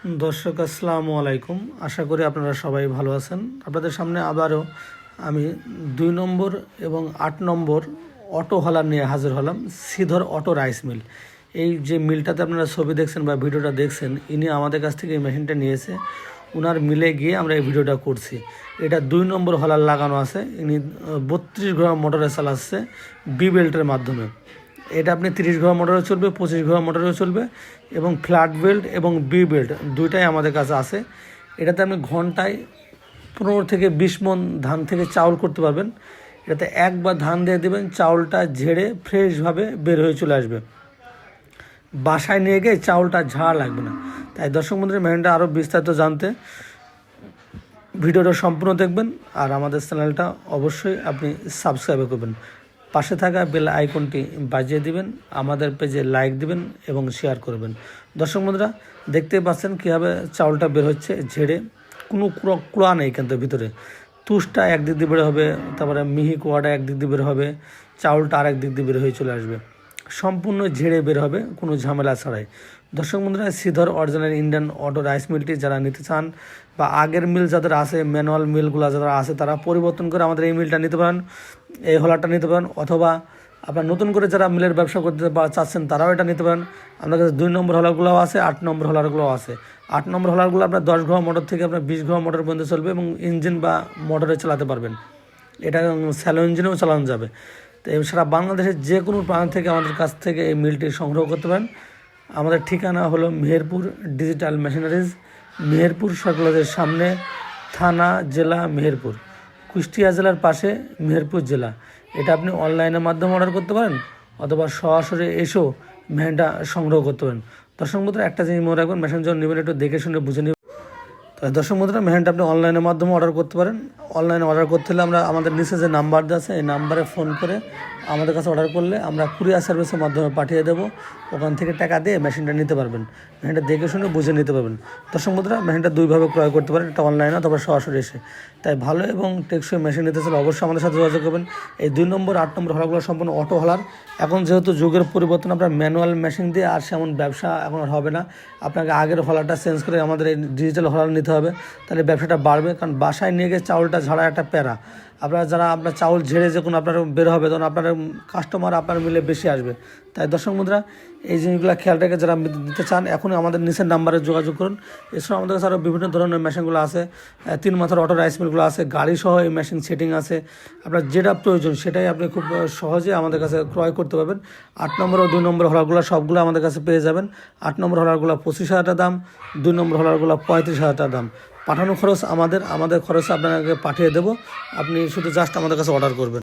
দর্শক, আসসালামু আলাইকুম। আশা করি আপনারা সবাই ভালো আছেন। আপনাদের সামনে আবারও আমি দুই নম্বর এবং আট নম্বর অটো হলার নিয়ে হাজির হলাম শ্রীধর অটো রাইস মিল। এই যে মিলটাতে আপনারা ছবি দেখছেন বা ভিডিওটা দেখছেন, ইনি আমাদের কাছ থেকে এই মেশিনটা নিয়েছে। ওনার মিলে গিয়ে আমরা এই ভিডিওটা করছি। এটা দুই নম্বর হলার লাগানো আছে। ইনি বত্রিশ গ্রাম মোটরে চালাচ্ছে, বি বেল্টের মাধ্যমে। এটা আপনি তিরিশ ঘোড়া মোটরও চলবে, পঁচিশ ঘোড়া মোটরেও চলবে এবং ফ্ল্যাট বেল্ট এবং বি বেল্ট দুইটাই আমাদের কাছে আছে। এটাতে আপনি ঘন্টায় পনেরো থেকে বিশ মন ধান থেকে চাউল করতে পারবেন। এটাতে একবার ধান দিয়ে দেবেন, চাউলটা ঝেড়ে ফ্রেশভাবে বের হয়ে চলে আসবে। বাসায় নিয়ে গিয়ে চাউলটা ঝাড়া লাগবে না। তাই দর্শক বন্ধুদের মেহনটা আরও বিস্তারিত জানতে ভিডিওটা সম্পূর্ণ দেখবেন আর আমাদের চ্যানেলটা অবশ্যই আপনি সাবস্ক্রাইব করবেন। পাশে থাকা বেল আইকনটি বাজিয়ে দিবেন, আমাদের পেজে লাইক দিবেন এবং শেয়ার করবেন। দর্শক বন্ধুরা, দেখতে পাচ্ছেন কীভাবে চাউলটা বের হচ্ছে ঝেড়ে। কোনো কুড়া- নেই কিন্তু ভিতরে। তুষটা একদিক দিয়ে বের হবে, তারপরে মিহি কোয়াটা একদিক দিয়ে বের হবে, চাউলটা আরেক দিক দিয়ে বের হয়ে চলে আসবে। সম্পূর্ণ ঝেড়ে বের হবে, কোনো ঝামেলা ছাড়াই। দর্শক বন্ধুরা Sridhar original Indian auto rice মিলটি যারা নিতে চান বা আগের মিল যাদের আছে, ম্যানুয়াল মিলগুলো যারা আছে, তারা পরিবর্তন করে আমাদের এই মিলটা নিতে পারেন। এই হলারটা নিতে পারেন, অথবা আপনার নতুন করে যারা মিলের ব্যবসা করতে বা চাচ্ছেন তারাও এটা নিতে পারেন। আপনার কাছে দুই নম্বর হলারগুলোও আছে, আট নম্বর হলারগুলোও আছে। আট নম্বর হলারগুলো আপনার দশ ঘোড়া মোটর থেকে আপনার বিশ ঘোড়া মোটর পর্যন্ত চলবে এবং ইঞ্জিন বা মোটরে চালাতে পারবেন। এটা স্যালো ইঞ্জিনেও চালানো যাবে। তো সারা বাংলাদেশের যে কোনো প্রান্ত থেকে আমাদের কাছ থেকে এই মিলটি সংগ্রহ করতে পারেন। আমাদের ঠিকানা হলো মেহেরপুর ডিজিটাল মেশিনারিজ, মেহেরপুর সরকারের সামনে, থানা, জেলা, মেহেরপুর। কুষ্টিয়া জেলার পাশে মেহেরপুর জেলা। এটা আপনি অনলাইনের মাধ্যমে অর্ডার করতে পারেন অথবা সরাসরি এসেও মেহেনটা সংগ্রহ করতে পারেন। দর্শক বন্ধুরা, একটা জিনিস মনে রাখবেন জন নেবেন, একটু দেখে শুনে বুঝে নেবেন। তাহলে দর্শক বন্ধুরা মেহেনটা আপনি অনলাইনের মাধ্যমে অর্ডার করতে পারেন। অনলাইনে অর্ডার করতে হলে আমরা, আমাদের নিচে যে নাম্বার দেওয়া আছে, এই নাম্বারে ফোন করে আমাদের কাছে অর্ডার করলে আমরা কুরিয়ার সার্ভিসের মাধ্যমে পাঠিয়ে দেবো। ওখান থেকে টাকা দিয়ে মেশিনটা নিতে পারবেন। মেশিনটা দেখে শুনে বুঝে নিতে পারবেন। দর্শক বন্ধুরা মেশিনটা দুইভাবে ক্রয় করতে পারেন একটা অনলাইনে অথবা সরাসরি এসে। তাই ভালো এবং টেকসই মেশিন নিতে চাইলে অবশ্যই আমাদের সাথে যোগাযোগ করবেন। এই দুই নম্বর, আট নম্বর হলাগুলো সম্পূর্ণ অটো হলার এখন যেহেতু যুগের পরিবর্তন, আপনার ম্যানুয়াল মেশিন দিয়ে আর সেমন ব্যবসা এখন আর হবে না। আপনাকে আগের হলারটা চেঞ্জ করে আমাদের এই ডিজিটাল হলার নিতে হবে। তাহলে ব্যবসাটা বাড়বে। কারণ বাসায় নিয়ে গিয়ে চাউলটা ঝাড়া একটা প্যারা। আপনারা যারা আপনার চাউল ঝেড়ে যখন আপনার বের হবে, তখন আপনার কাস্টমার আপনার মিলে বেশি আসবে। তাই দর্শক মুদ্রা, এই জিনিসগুলো খেয়াল রেখে যারা দিতে চান, এখনই আমাদের নিচের নাম্বারে যোগাযোগ করুন। এছাড়াও আমাদের কাছে আরও বিভিন্ন ধরনের মেশিনগুলো আছে তিন মাথার অটো রাইস মিলগুলো আছে, গাড়ি সহ এই মেশিন সেটিং আছে। আপনার যেটা প্রয়োজন সেটাই আপনি খুব সহজে আমাদের কাছে ক্রয় করতে পারবেন। আট নম্বর ও দুই নম্বর হলারগুলো সবগুলো আমাদের কাছে পেয়ে যাবেন। আট নম্বর হলারগুলো পঁচিশ হাজার টাকা দাম, দুই নম্বর হলারগুলো পঁয়ত্রিশ হাজার টাকা দাম। পাঠানো খরচ আমাদের আমাদের খরচ আপনাকে পাঠিয়ে দেবো। আপনি শুধু জাস্ট আমাদের কাছে অর্ডার করবেন।